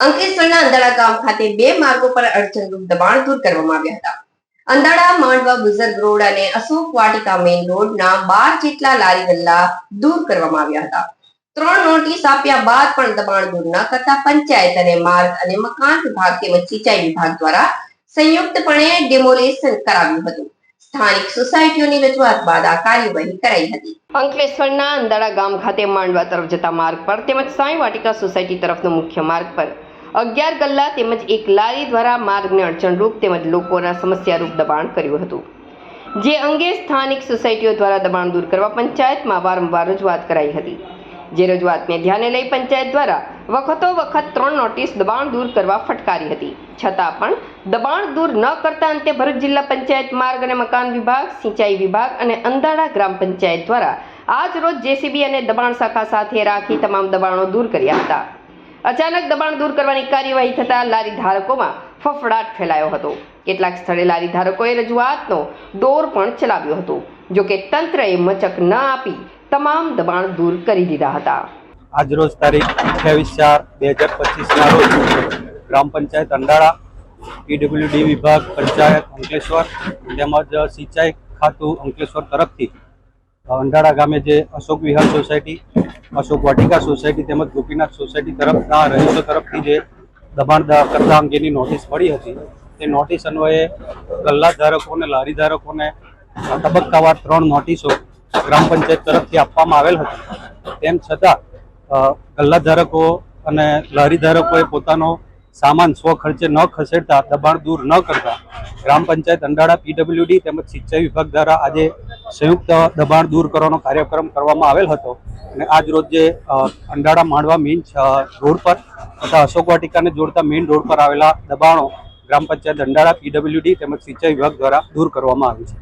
અંકલેશ્વરના અંદાળા ખાતે બે માર્ગો પર અડચણરૂપ દબાણ દૂર કરવામાં આવ્યા હતા. અંદાળા માંડવા, બુઝર્ગ રોડ અને અશોક વાટિકા મેઇન રોડના બાર જેટલા લારી ગલ્લા દૂર કરવામાં આવ્યા હતા. ત્રણ નોટિસ આપ્યા બાદ પણ દબાણ દૂર ન કરતા પંચાયત અને માર્ગ અને મકાન વિભાગ તેમજ સિંચાઈ વિભાગ દ્વારા સંયુક્તપણે ડેમોલેશન કરાવ્યું હતું. સ્થાનિક સોસાયટીઓની રજૂઆત બાદ આ કાર્યવાહી કરાઈ હતી. અંકલેશ્વરના અંદાળા ગામ ખાતે માંડવા તરફ જતા માર્ગ પર તેમજ સાંઈ વાટિકા સોસાયટી તરફનો મુખ્ય માર્ગ પર અગિયાર ગલ્લા તેમજ એક લારી દ્વારા માર્ગને અડચણરૂપ તેમજ લોકોના સમસ્યારૂપ દબાણ કર્યું હતું. જે અંગે સ્થાનિક સોસાયટીઓ દ્વારા દબાણ દૂર કરવા પંચાયતમાં વારંવાર રજૂઆત કરાઈ હતી. જે રજૂઆતને ધ્યાને લઈ પંચાયત દ્વારા વખતો વખત ત્રણ નોટિસ દબાણ દૂર કરવા ફટકારી હતી. છતાં પણ દબાણ દૂર ન કરતા અંતે ભરૂચ જિલ્લા પંચાયત માર્ગ અને મકાન વિભાગ, સિંચાઈ વિભાગ અને અંધાડા ગ્રામ પંચાયત દ્વારા આજ રોજ જેસીબી અને દબાણ શાખા સાથે રાખી તમામ દબાણો દૂર કર્યા હતા. અચાનક દબાણ દૂર કરવાની કાર્યવાહી થતાં લારી ધારકોમાં ફફડાટ ફેલાયો હતો. કેટલાક સ્થળે લારી ધારકોએ રજૂઆતનો દોર પણ ચલાવ્યો હતો જોકે તંત્રએ મચક ન આપી તમામ દબાણ દૂર કરી દીધા હતા. આજરોજ તારીખ અઠ્યાવીસ ચાર બે હજાર પચીસના રોજ ગ્રામ પંચાયત અંડાળા પીડબ્લ્યુડી વિભાગ પંચાયત અંકલેશ્વર તેમજ સિંચાઈ ખાતું અંકલેશ્વર તરફથી અંડાળા ગામે જે અશોક વિહાર સોસાયટી અશોક વાટિકા સોસાયટી તેમજ ગોપીનાથ સોસાયટી તરફના રહીશો તરફથી જે દબાણ કરતા અંગેની નોટિસ મળી હતી, તે નોટિસ અન્વયે ગલ્લા ધારકોને, લારી ધારકોને તબક્કાવાર ત્રણ નોટિસો ગ્રામ પંચાયત તરફથી આપવામાં આવેલ હતી. તેમ છતાં ગલ્લા ધારકો અને લારી ધારકોએ પોતાનો સામાન સ્વખર્ચે ન ખસેડતા, દબાણ દૂર ન કરતા, ગ્રામ પંચાયત અંડાળા પીડબ્લ્યુડી તેમજ સિંચાઈ વિભાગ દ્વારા આજે સંયુક્ત દબાણ દૂર કરવાનો કાર્યક્રમ કરવામાં આવેલ હતો. અને આજ રોજ જે અંડાળા માંડવા મેઇન રોડ પર તથા અશોક વાટિકાને જોડતા મેઇન રોડ પર આવેલા દબાણો ગ્રામ પંચાયત અંડાળા પીડબ્લ્યુડી તેમજ સિંચાઈ વિભાગ દ્વારા દૂર કરવામાં આવ્યું છે.